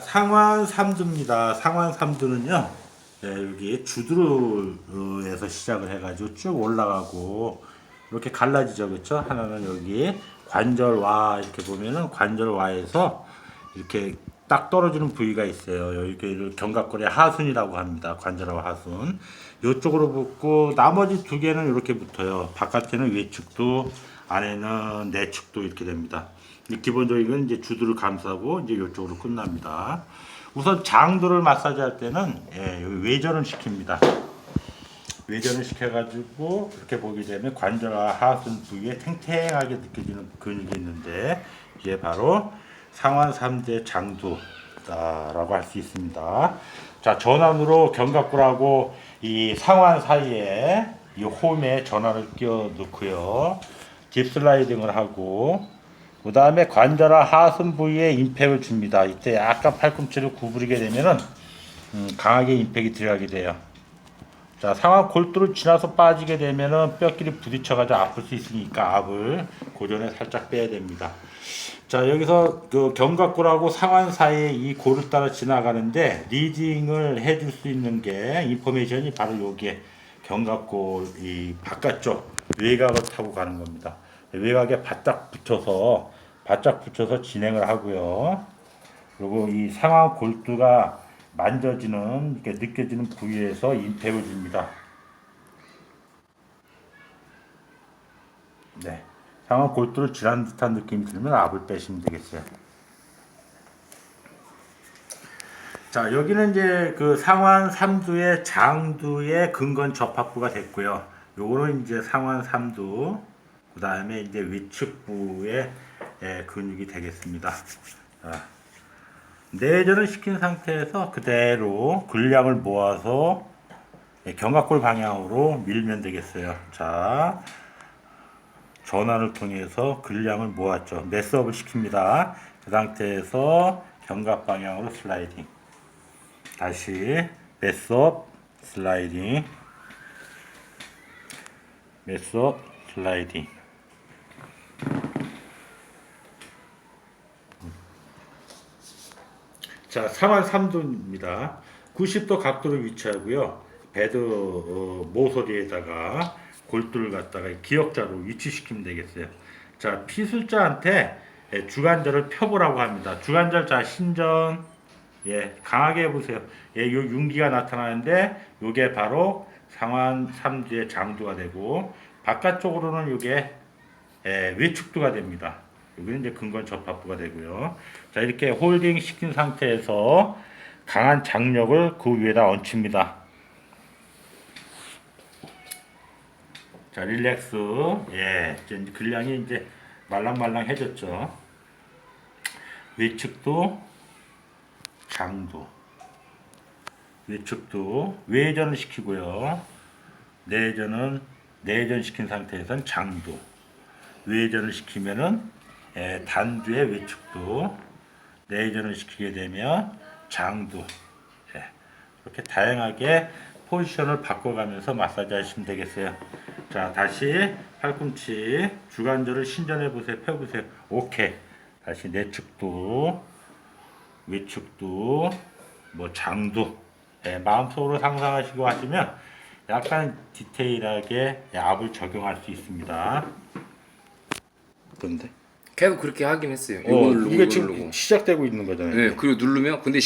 상완 삼두입니다. 상완 삼두는요, 네, 여기 주드루에서 시작을 해가지고 쭉 올라가고 이렇게 갈라지죠, 그렇죠? 하나는 여기 관절와 이렇게 보면은 관절와에서 이렇게 딱 떨어지는 부위가 있어요. 여기를 견갑골의 하순이라고 합니다. 관절와 하순. 이쪽으로 붙고 나머지 두 개는 이렇게 붙어요. 바깥에는 외측도 안에는 내측도 이렇게 됩니다. 이 기본적인 건 이제 주두를 감싸고 이제 이쪽으로 끝납니다. 우선 장도를 마사지 할 때는 예, 외전을 시킵니다. 외전을 시켜가지고 이렇게 보게 되면 관절과 하순 부위에 탱탱하게 느껴지는 근육이 있는데 이게 바로 상완 3대 장두라고 할 수 있습니다. 자 전환으로 견갑골하고 이 상완 사이에 이 홈에 전환을 끼워 넣고요. 딥 슬라이딩을 하고 그 다음에 관절과 하순 부위에 임팩을 줍니다. 이때 약간 팔꿈치를 구부리게 되면은 음, 강하게 임팩이 들어가게 돼요. 자, 상완 골두를 지나서 빠지게 되면은 뼈끼리 부딪혀가지고 아플 수 있으니까 압을 고전에 살짝 빼야 됩니다. 자, 여기서 그 견갑골하고 상완 사이에 이 골을 따라 지나가는데 리딩을 해줄 수 있는 게 인포메이션이 바로 여기에 견갑골 이 바깥쪽 외곽을 타고 가는 겁니다. 외곽에 바짝 붙여서 바짝 붙여서 진행을 하고요. 그리고 이 상완 골두가 만져지는 이렇게 느껴지는 부위에서 임팩을 줍니다. 네, 상완 골두를 쥐는 듯한 느낌이 들면 압을 빼시면 되겠어요. 자, 여기는 이제 그 상완 3두의 장두의 근건 접합부가 됐고요. 요거는 이제 상완 3두, 그 다음에 이제 위측부의 예, 근육이 되겠습니다. 자, 내전을 시킨 상태에서 그대로 근량을 모아서 예, 견갑골 방향으로 밀면 되겠어요. 자, 전환을 통해서 근량을 모았죠. 매스업을 시킵니다. 그 상태에서 견갑 방향으로 슬라이딩. 다시 매스업 슬라이딩. 매스업 슬라이딩. 자, 상완 3도입니다. 90도 각도로 위치하고요. 베드 어, 모서리에다가 골두를 갖다가 기역자로 위치시키면 되겠어요. 자, 피술자한테 예, 주관절을 펴보라고 합니다. 주관절 자 신전 예, 강하게 해보세요. 예, 요 윤기가 나타나는데 요게 바로 상완 3두의 장두가 되고 바깥쪽으로는 요게 예, 외축두가 됩니다. 여기는 이제 근건 접합부가 되고요. 자 이렇게 홀딩 시킨 상태에서 강한 장력을 그 위에다 얹힙니다. 자 릴렉스 예 이제 근량이 이제 말랑말랑해졌죠. 외측도 장도 외측도 외전을 시키고요. 내전은 내전 시킨 상태에선 장도 외전을 시키면은 예, 단두의 외축도 내전을 시키게 되면 장두 예, 이렇게 다양하게 포지션을 바꿔가면서 마사지 하시면 되겠어요. 자 다시 팔꿈치 주관절을 신전해 보세요. 펴보세요. 오케이. 다시 내측도 외측도 뭐 장두 예, 마음속으로 상상하시고 하시면 약간 디테일하게 압을 적용할 수 있습니다. 그런데 계속 그렇게 하긴 했어요. 어, 이게 지금 누르고. 시작되고 있는 거잖아요. 네, 그리고 누르면 근데